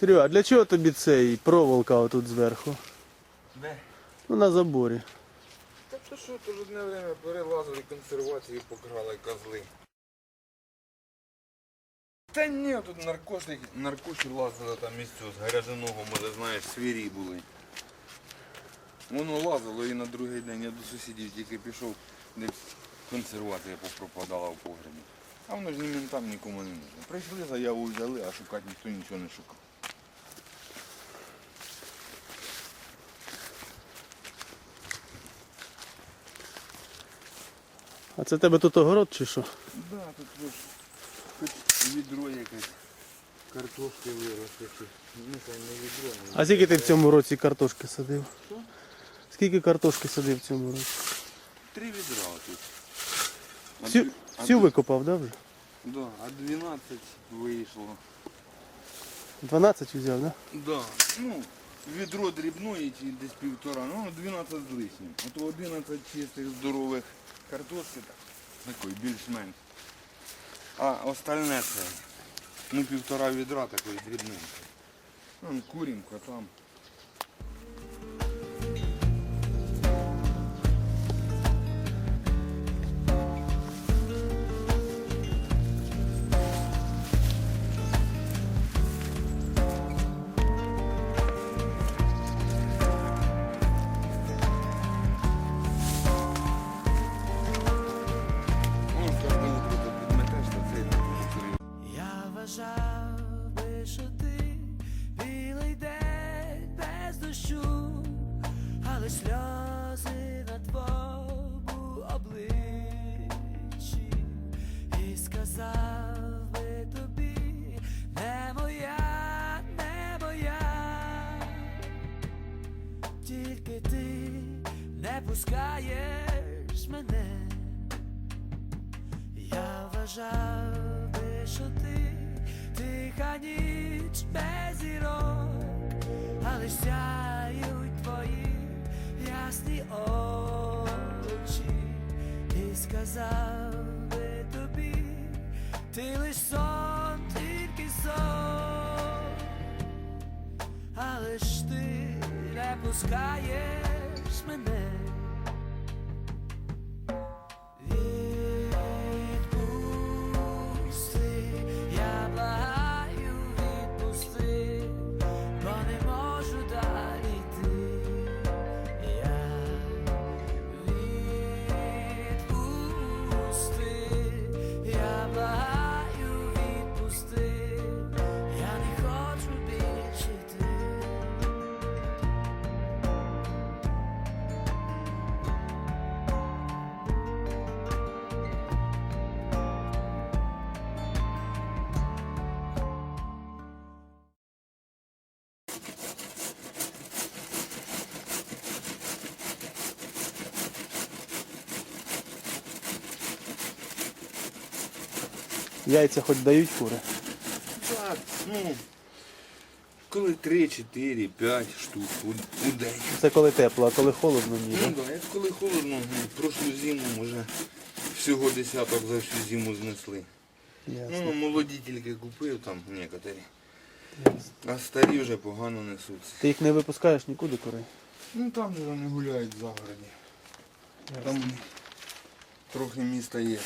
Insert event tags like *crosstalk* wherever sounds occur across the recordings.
Серега, а для чого тобі цей проволока отут зверху? Де? Ну на заборі. Так то що, то одне время перелазили консервацію, покрали козли. Та ні, тут наркоші, наркоші лазили там місцю з гаряжиного, може знаєш, свірі були. Воно лазило і на другий день я до сусідів тільки пішов, де консервація попропадала в погребі. А воно ж ні ментам нікому не нужно. Прийшли, заяву взяли, а шукати ніхто нічого не шукав. А це тебе тут огород чи що? Да, тут хоч відро якесь. Картошки виросли. Ну, не відро. не А скільки ти в цьому році картошки садив? Що? Скільки картошки садив в цьому році? Три відра тут. Всю, а всю дві- викопав, да, вже? Да, а 12 вийшло. 12 взяв, да? Да. Ну, відро дрібної чи десь півтора, ну 12 з лишнім. Ото 11 чистих здорових картошки, так, такої більш-менш. А остальне це, ну півтора відра такої дрібненької. Ну, курінка там. Сльози на твоєму обличчі, і сказав би тобі, не моя, не моя, тільки ти не пускаєш мене. Я вважав би, що ти тиха ніч без зірок, але твої ясні очі, і сказав би тобі, ти лиш сон, тільки сон, але ж ти не пускаєш мене. Яйця хоч дають кури. Так, ну, коли 3, 4, 5 штук у, у день. Це коли тепло, а коли холодно ні. Ну так, як коли холодно, ну, прошлу зиму вже всього десяток за всю зиму знесли. Ясно. Ну, молоді тільки купив там некоторі, а старі вже погано несуться. Ти їх не випускаєш нікуди курей? Ну там же вони гуляють в загороді. Там трохи міста є.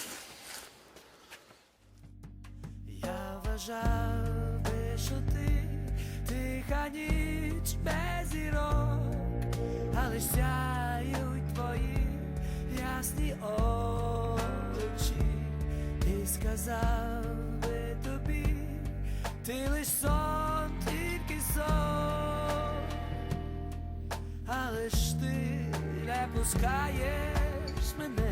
Я вважав би, що ти тиха ніч без зірок, але сяють твої ясні очі, і сказав би тобі, ти лиш сон, тільки сон, але ж ти не пускаєш мене.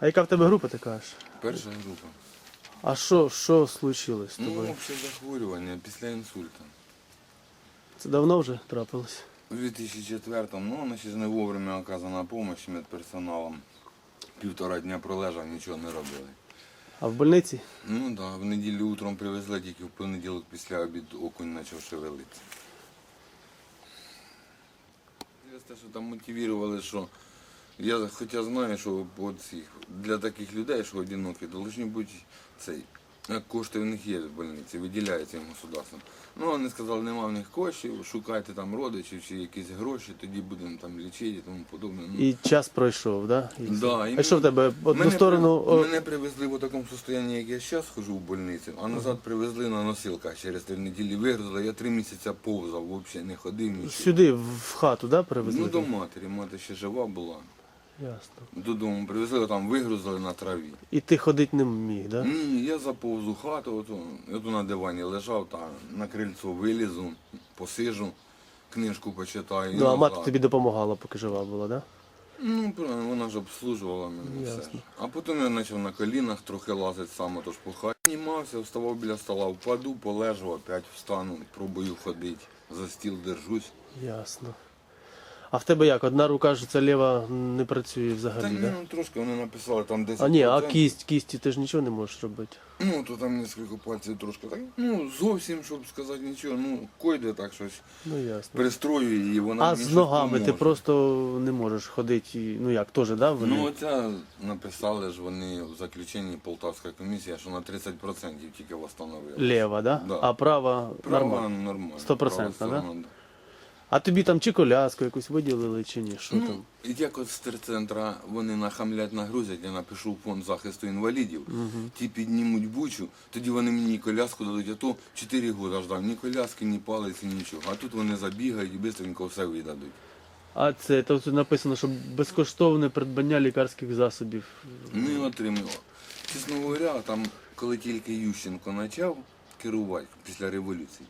А яка в тебе група ти кажеш? Перша група. А що, що случилось з Ну, тобою? обще захворювання після інсульта. Це давно вже трапилось? У 2004-му, ну, вона ще ж не вовремя оказана допомога медперсоналом. Півтора дня пролежав, нічого не робили. А в больниці? Ну так, да, в неділю утром привезли, тільки в понеділок після обіду окунь почав шевелитися. Через те, що там мотивували, що я хоча знаю, що от цих, для таких людей, що одинокі, повинні бути цей. Кошти в них є в больниці, виділяються їм государством. Ну, вони сказали, нема в них коштів, шукайте там родичів чи якісь гроші, тоді будемо там лічити і тому подобне. Ну, І час пройшов, да? І Да, і а що в тебе? Одну мене сторону. при- о, Мене привезли в такому стані, як я зараз хожу в больницю, а назад привезли на носилках через три неділі вигрузили. Я три місяці повзав, взагалі не ходив нічого. Сюди, в хату, да, привезли? Ну до матері, мати ще жива була. Ясно. Додому привезли, там вигрузили на траві. І ти ходити не міг, да? Ні, я заповз у хату, ото, ото на дивані лежав, там на крильцо вилізу, посижу, книжку почитаю. і Ну, а мати назад. тобі допомагала, поки жива була, да? Ну, правильно, вона ж обслужувала мене. Все. А потім я почав на колінах трохи лазити сам, тож по хаті. Піднімався, вставав біля стола, впаду, полежу, опять встану, пробую ходити, за стіл держусь. Ясно. А в тебе як? Одна рука ж ця ліва не працює Та взагалі, ні, да? ну трошки вони написали там 10%. А ні, а кість, кісті ти ж нічого не можеш робити. Ну, то там кілька пальців трошки так. Ну, зовсім, щоб сказати нічого, ну, койде так щось. Ну ясно. Пристрою її, вона А мені з щось ногами ти поможе. просто не можеш ходити, і- ну як, теж, да? Вони? Ну, оця написали ж вони в заключенні Полтавська комісія, що на 30% тільки встановили. Лєва, да? Да. А права, Права нормально. нормально. Стопроцентно, Права да? сторона, А тобі там чи коляску якусь виділили, чи ні? Що Ну, там? як от з терцентра вони нахамлять нагрузять, я напишу в фонд захисту інвалідів, ті піднімуть бучу, тоді вони мені коляску дадуть, а то 4 роки ждав, ні коляски, ні палиці, нічого. А тут вони забігають і швидко все видадуть. А це тут написано, що безкоштовне придбання лікарських засобів. Не отримав. Чесно говоря, там, коли тільки Ющенко почав керувати після революції,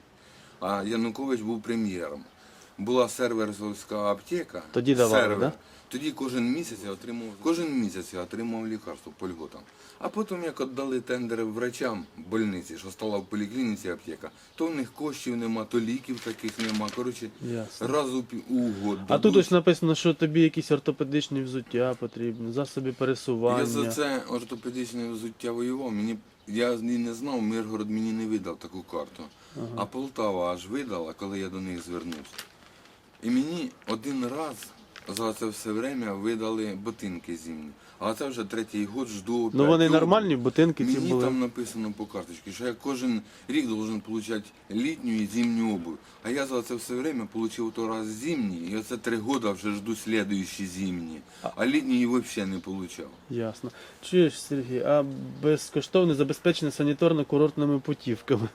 а Янукович був прем'єром. Була серверська аптека. Тоді давали, сервер. да? Тоді кожен місяць я отримав, кожен місяць я отримав лікарство по льготам. А потім, як віддали тендери врачам больниці, що стала в поліклініці аптека, то в них коштів нема, то ліків таких нема. Коротше, Ясно. раз у, пі- у год. А тут дадуть. ось написано, що тобі якісь ортопедичні взуття потрібні, засоби пересування. Я за це ортопедичне взуття воював. Мені я і не знав, Миргород мені не видав таку карту. А Полтава аж видала, коли я до них звернувся. І мені один раз за це все время видали ботинки зимні. А це вже третій год жду. Ну вони обув. нормальні, ботинки ці Мені були. там написано по карточці, що я кожен рік должен отримати літню і зимню обувь. А я за це все время отримав то раз зимні, і оце три роки вже жду слідуючі зимні. А літні взагалі не отримав. Ясно. Чуєш, Сергій, а безкоштовне забезпечення санітарно-курортними путівками.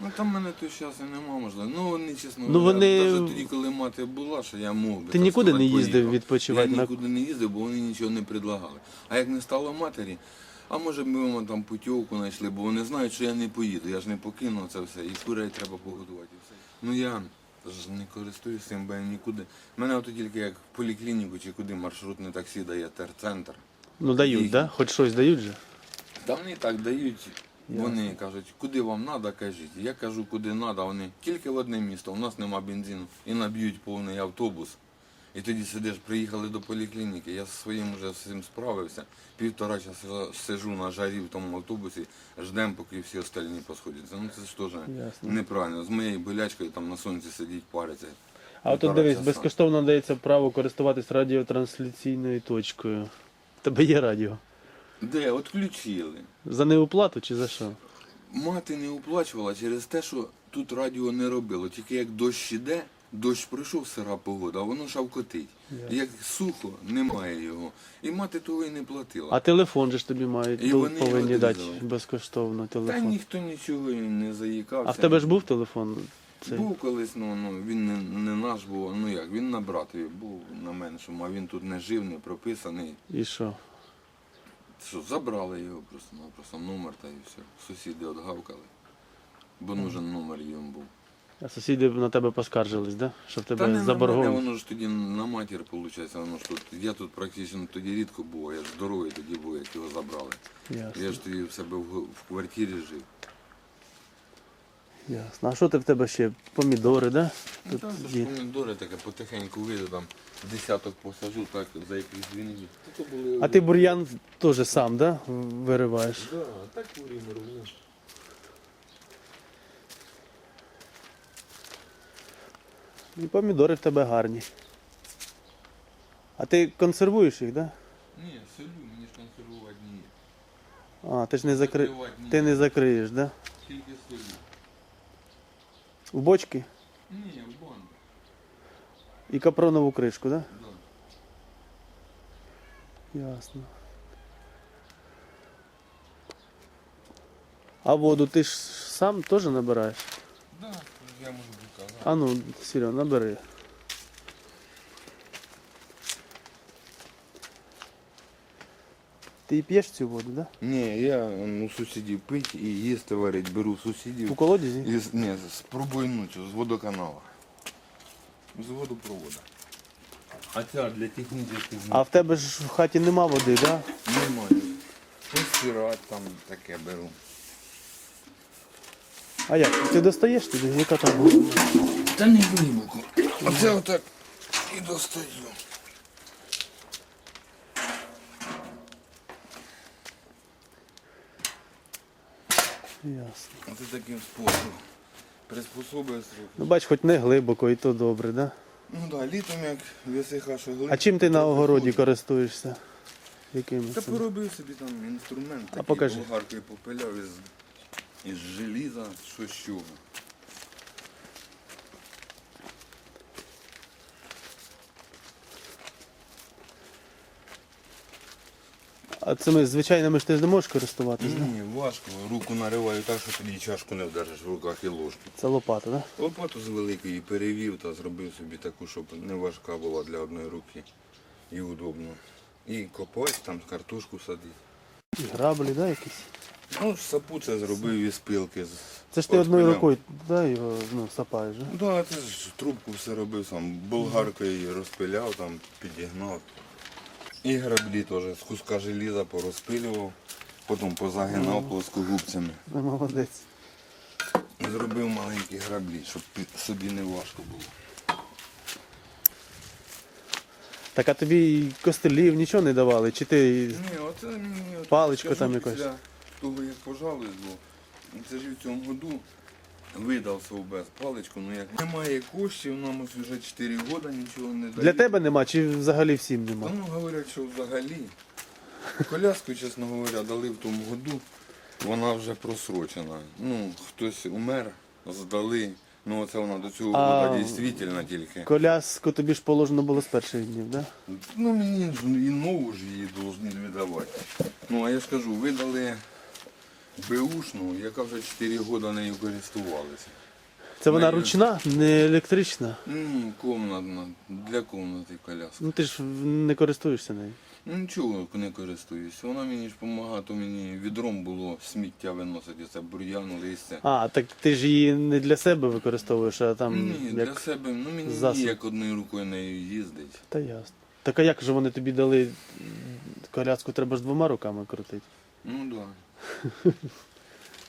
Ну там мене то зараз і нема можливо. Ну вони чесно, Ну, вони- навіть тоді, коли мати була, що я мог би. Ти так нікуди сказати, не їздив поїхав. відпочивати Я на- нікуди не їздив, бо вони нічого не предлагали. А як не стало матері, а може ми вам там путівку знайшли, бо вони знають, що я не поїду, я ж не покину це все. І курей треба погодувати. І все. Ну я ж не користуюся цим, бо я нікуди. Мене ото тільки як в поліклініку чи куди маршрутне таксі дає терцентр. Ну дають, Їх- да? Хоч щось дають же. Та вони так дають. Вони кажуть, куди вам треба, кажіть. Я кажу, куди треба. Вони тільки в одне місто, у нас нема бензину. І наб'ють повний автобус. І тоді сидиш, приїхали до поліклініки. Я зі своїм вже з цим справився. Півтора часу сижу на жарі в тому автобусі, ждемо, поки всі остальні посходяться. Ну це ж теж Ясно. неправильно. З моєю болячкою там на сонці сидіть, париться. А от тут дивись, часа. безкоштовно дається право користуватись радіотрансляційною точкою. В Тебе є радіо. Де? От включили. За неуплату чи за що? Мати не оплачувала через те, що тут радіо не робило. Тільки як дощ іде, дощ пройшов сира погода, а воно шавкотить. Як сухо, немає його. І мати того і не платила. А телефон же ж тобі мають, І ну, вони повинні дати дали. безкоштовно Та телефон. ніхто нічого і не заїкався. А в тебе ж був телефон? Цей? Був колись, ну, ну він не, не наш був, ну як, він на братові був на меншому, а він тут не жив, не прописаний. І що? Що, забрали його просто-напросто номер та і все. Сусіди отгавкали. Бо нужен номер їм був. А сусіди на тебе поскаржились, да? Що в Та не тебе мене, воно ж тоді на матір, виходить, воно ж тут. Я тут практично тоді рідко був, я ж здоровий тоді був, як його забрали. Ясно. Я ж тоді в себе в, в квартирі жив. Ясно. А що ти в тебе ще? Помідори, да? Ну, Тут так, є. помідори таке потихеньку вийду, там десяток посажу, так за якісь дві неділі. Та то були- А ти бур'ян теж сам, да? Вириваєш. Да, так время роблю. І помідори в тебе гарні. А ти консервуєш їх, да? Ні, селю, мені ж консервувати ні. А, ти ж не закри... Закривати ні. Ти не закриєш, да? Тільки селю. В бочки Ні, в банк, і капронову кришку, да? да. Ясно. А воду ти ж сам теж набираєш? Да, я можу показати. А ну, Серега, набери. Ти п'єш цю воду, да? Ні, я у сусідів пить і їсти варить, беру У сусідів. колодязі? І, ні, спробую ночі з водоканала. З водопроводу. А ця для технічних А в тебе ж в хаті нема води, да? немає. Постирати там таке беру. А як? Ти достаєш туди? Яка там вода? Та не глибоко. Оце отак і достаю. Ясно. Ти таким способом. Приспособився. Ну бач, хоч не глибоко, і то добре, да? Ну так, да, літом як висиха, що глибоко. А чим ти на огороді користуєшся? Якими? Та поробив собі там інструмент, такий покажи. болгаркою попиляв із, із желіза, що з чого. А цими звичайними ж ти ж не можеш користуватись, да? Ні, важко, руку нариваю так, що тоді чашку не вдержиш в руках і ложку. Це лопата, да? Лопату з великої перевів та зробив собі таку, щоб не важка була для одної руки і удобно. І копати, там картошку садити. І граблі, да, якісь? Ну, сапу це зробив із пилки. з- Це ж ти одною рукою, да, його ну, сапаєш, да? Ну, да, це ж трубку все робив сам. Болгаркою її розпиляв, там підігнав. І граблі теж з куска желіза порозпилював, потім позагинав плоскогубцями. Ну, молодець. Зробив маленькі граблі, щоб собі не важко було. Так а тобі костелів нічого не давали? Чи ти. Ні, оце мені от Паличку скажу, там якось. Після того, як пожалуюсь, бо це ж і в цьому году видав совбез паличку, ну як немає коштів, нам ось вже 4 роки нічого не дають. Для тебе нема, чи взагалі всім Та нема? ну говорять, що взагалі. Коляску, чесно говоря, дали в тому году, вона вже просрочена. Ну, хтось умер, здали. Ну оце вона до цього А, года дійсно тільки. Коляску тобі ж положено було з перших днів, да? Ну мені ж і нову ж її повинні віддавати. Ну а я ж кажу, видали Беушну, яка вже 4 роки нею користувалася. Це вона ручна, не електрична. Ні, комнатна, для комнати коляска. Ну ти ж не користуєшся нею. Ну, Нічого не користуюся. Вона мені ж допомагає, то мені відром було сміття виносити, це бур'ян, листя. А, так ти ж її не для себе використовуєш, а там Ні, для себе, ну мені засіб. ніяк одною рукою нею їздить. Та ясно. Так а як же вони тобі дали коляску, треба ж двома руками крутити? Ну так. Да. *laughs*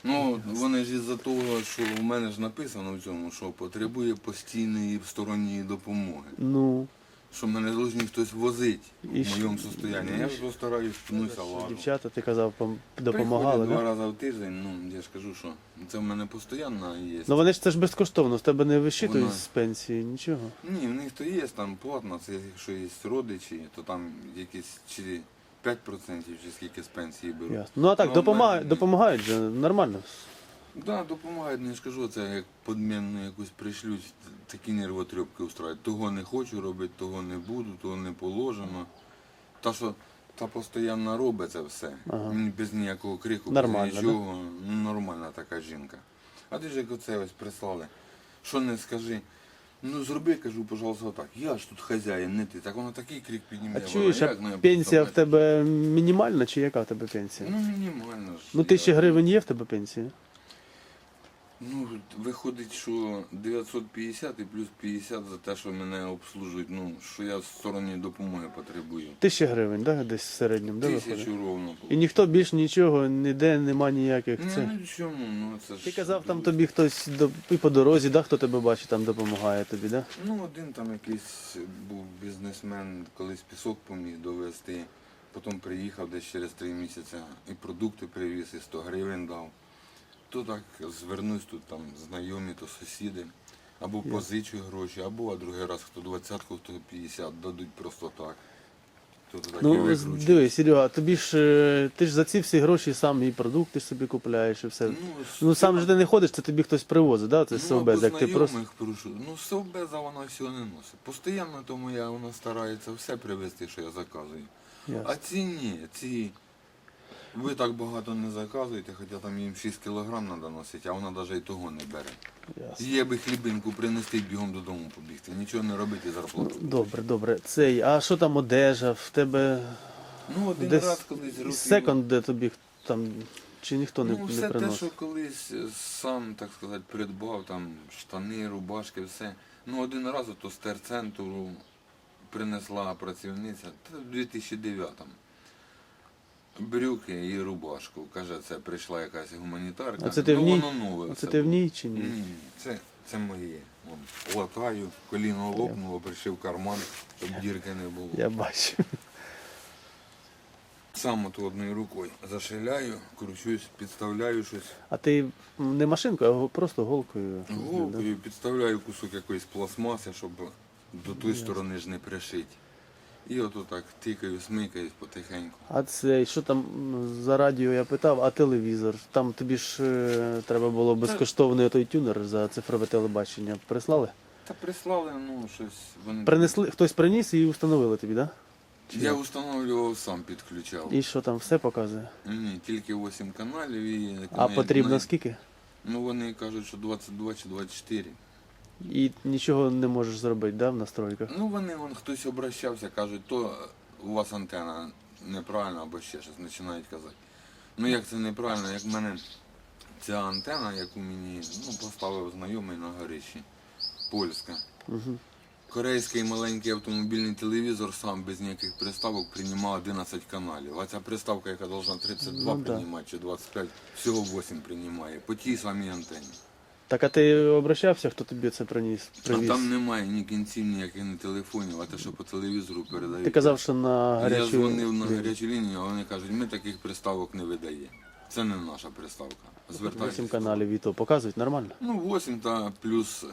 Ну, вони ж із-за того, що у мене ж написано в цьому, що потребує постійної сторонньої допомоги. Ну, Що мене должен хтось возити І в моєму состоянні. Я ж постараюсь пнуся лажу. дівчата, ти казав, пом- допомагали, два да? рази в тиждень, ну я ж кажу, що це в мене постійно є. Ну вони ж це ж безкоштовно, з тебе не вищитують Вона- з пенсії, нічого. Ні, в них то є там платно, це якщо є родичі, то там якісь чи 5% чи скільки з пенсії беруть. Ясно. Ну а так, допомагають, допомагають же, нормально. Так, да, допомагають, не скажу, це як подмінну якусь пришлють, такі нервотрепки устроюють. Того не хочу робити, того не буду, того не положено. Та що та постійно робить це все. Ага. Без ніякого крику, Нормально, без нічого. Ну, нормальна така жінка. А ти ж як оце ось прислали. Що не скажи. Ну зроби, кажу, пожалуйста, так. Я ж тут хазяїн, не ти. Так вона такий крик підніме. А чуєш, а пенсія в тебе мінімальна чи яка в тебе пенсія? Ну мінімально ж. Ну тисячі гривень є в тебе пенсія? Ну, виходить, що 950 і плюс 50 за те, що мене обслужують, ну, що я в стороні допомоги потребую. Тисяча гривень, да? десь в середньому, да, Тисячу виходить? ровно. І ніхто більш нічого, ніде нема ніяких Ні, це. ну чому, ну це ж... Ти казав, там тобі хтось до- і по дорозі, да, хто тебе бачить, там допомагає тобі, да? Ну, один там якийсь був бізнесмен, колись пісок поміг довести. Потім приїхав десь через три місяці і продукти привіз, і 100 гривень дав. То так звернусь, тут там знайомі, то сусіди. Або позичу гроші, або а другий раз хто 20, хто 50, дадуть просто так. То так Ну, дивись, Серега, тобі ж е, ти ж за ці всі гроші сам і продукти собі купляєш, і все. Ну сам ж ти не ходиш, це тобі хтось привозить, да? Це ну, совбез, як ти просто. прошу. Ну, совбеза вона всього не носить. Постійно тому я вона старається все привезти, що я заказую. Ясно. А ці ні, ці. Ви так багато не заказуєте, хоча там їм 6 кілограм треба носити, а вона навіть і того не бере. Ясно. Є би хлібинку принести і бігом додому побігти. Нічого не робити зарплату. Добре, добре. Цей, а що там одежа? В тебе Ну, один десь раз колись років... секонд, де тобі там, чи ніхто не, Ну, не все те, що колись е, сам, так сказати, придбав, там штани, рубашки, все. Ну, один раз ото з терцентру принесла працівниця, та в 2009-му. Брюки і рубашку. Каже, це прийшла якась гуманітарка. А це ти в ну, ній? воно нове. А все це ти в було. ній чи ні? Ні, це, це моє. Вон, латаю, коліно лопнуло, пришив карман, щоб дірки не було. Я бачу. Сам ото одною рукою зашиляю, кручусь, підставляю щось. А ти не машинкою, а го- просто голкою. Голкою підставляю кусок якоїсь пластмаси, щоб до тої сторони ж не пришити. І ото так тикаю, смикаюсь потихеньку. А це що там за радіо я питав, а телевізор? Там тобі ж е, треба було безкоштовний той тюнер за цифрове телебачення. Прислали? Та прислали, ну щось вони. Принесли, хтось приніс і установили тобі, так? Да? Я встановлював сам підключав. І що там все показує? Ні, тільки 8 каналів і А на- потрібно скільки? Ну вони кажуть, що 22 чи 24. І нічого не можеш зробити, да, в настройках? Ну вони вон хтось обращався, кажуть, то у вас антенна неправильна або ще щось починають казати. Ну як це неправильно, як в мене ця антенна, яку мені ну, поставив знайомий на горищі, польська. Угу. Корейський маленький автомобільний телевізор сам без ніяких приставок приймав 11 каналів. А ця приставка, яка должна 32 Ну, да. приймати чи 25, всього 8 приймає. По тій самій антенні. Так а ти обращався, хто тобі це приніс? А Привіз? там немає ні кінців, ніяких ні телефонів, а те, що по телевізору передають. Ти казав, що на гарячу... Я дзвонив на гарячу лінію, а вони кажуть, ми таких приставок не видаємо. Це не наша приставка. Звертайтеся. Вісім каналів і то показують нормально? Ну, 8 та плюс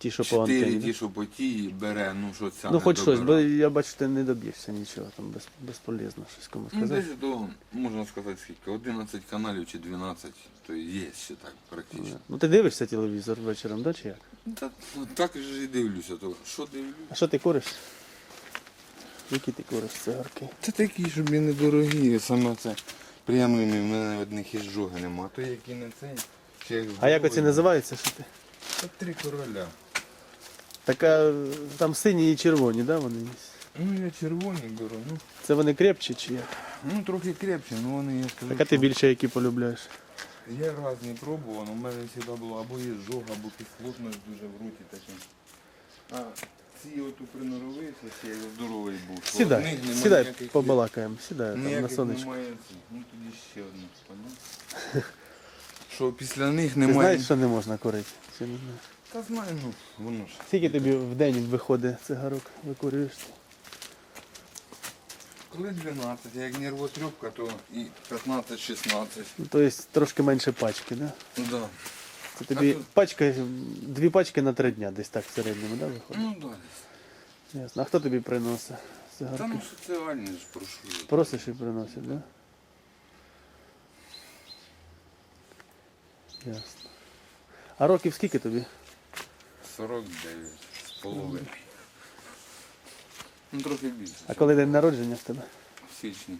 Ті, що по 4, антені. ті, що по тій бере, ну що ця Ну не хоч щось, бо я бачу, ти не доб'єшся нічого, там без, безполезно щось комусь Ну, сказати. десь до, можна сказати, скільки, 11 каналів чи 12, то є ще так практично. Ну ти дивишся телевізор вечором, да, чи як? Та, ну, так же і дивлюся, то що дивлюся? А що ти куриш? Які ти куриш цигарки? Це такі, щоб і недорогі, саме це приємними, в мене одних із жоги нема, то які не цей. ще як А як оці називаються, що ти? Та три короля. Така там сині і червоні, да, вони є? Ну я червоні беру, ну, Це вони крепчі чи як? ну трохи крепче, ну вони я скажу. Так а ти що більше які полюбляєш? Я різні пробував, але в мене завжди було або ізжога, або кислотність дуже в роті таке. А ці от приноровився, я здоровий був. що в Сідай, них сідай, ніяких- побалакаємо, сідай там на Ніяких сонечку. немає цих. Ну тоді ще одну, поняв? Що після них Ти немає. знаєш, що не можна курити? Чи не знаєш? Та знаю, ну воно ж. Скільки тобі в день виходить цигарок, викурюєш? Коли 12, а як нервотрепка, то і 15-16. Ну, тобто трошки менше пачки, да? Да. Це тобі А тут- пачка, дві пачки на три дня десь так в середньому, да, виходить? Ну да. Ясно. А хто тобі приносить Та цигарки? ну соціальні ж прошу. Просиш і приносить, да? Ясно. А років скільки тобі? 49 з половиною. Ну трохи більше. А коли день народження в тебе? В січні.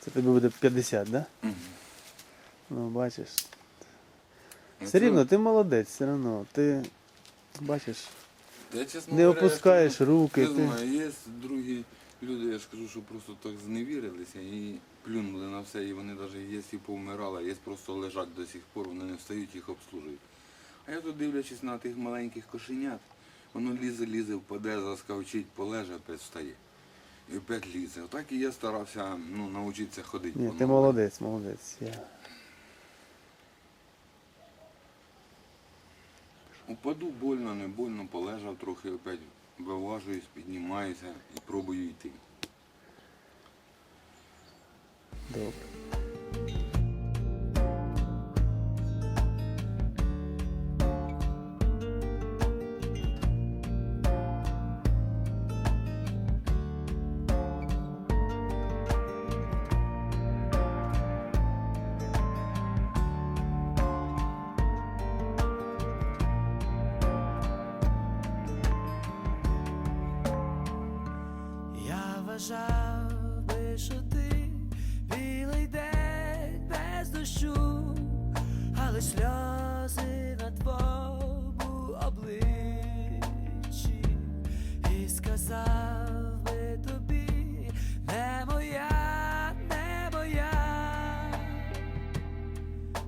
Це тобі буде 50, да? Мгм. Ну, бачиш. Ну, Все це- рівно, ти молодець, все одно. Ти бачиш, Я, чесно не говоря, я опускаєш скажу, руки. Не Ти... знаю, є другі люди, я ж кажу, що просто так зневірилися і плюнули на все, і вони навіть якщо повмирали, є просто лежать до сих пор, вони не встають, їх обслужують. А я тут дивлячись на тих маленьких кошенят, воно лізе, лізе, впаде, заскавчить, полеже, опять встає. І опять лізе. Отак і я старався ну, навчитися ходити. Ні, ти молодець, молодець. Я... Упаду больно, не больно, полежав трохи, опять виважуюсь, піднімаюся і пробую йти. Добре. Дощу, але сльози на твоєму обличчі, і сказав би тобі, не моя, не моя,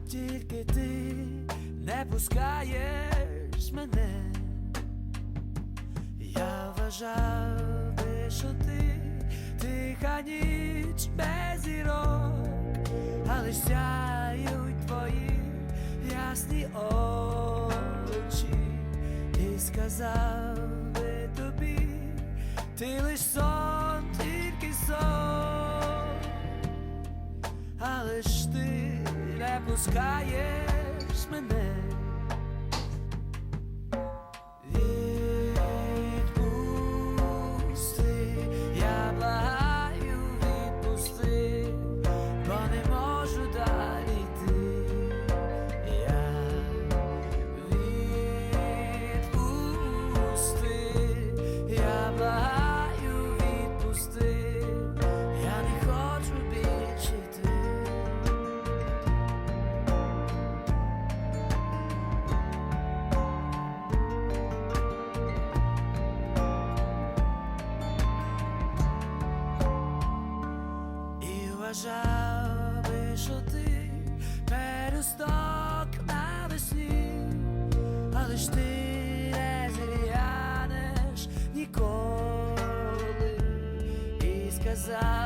тільки ти не пускаєш мене. Я вважав би, що ти тиха ніч без зірок, але сяють твої ясні очі, і сказав би тобі, ти лиш сон, тільки сон, але ж ти не пускаєш мене. Ніколи і сказав.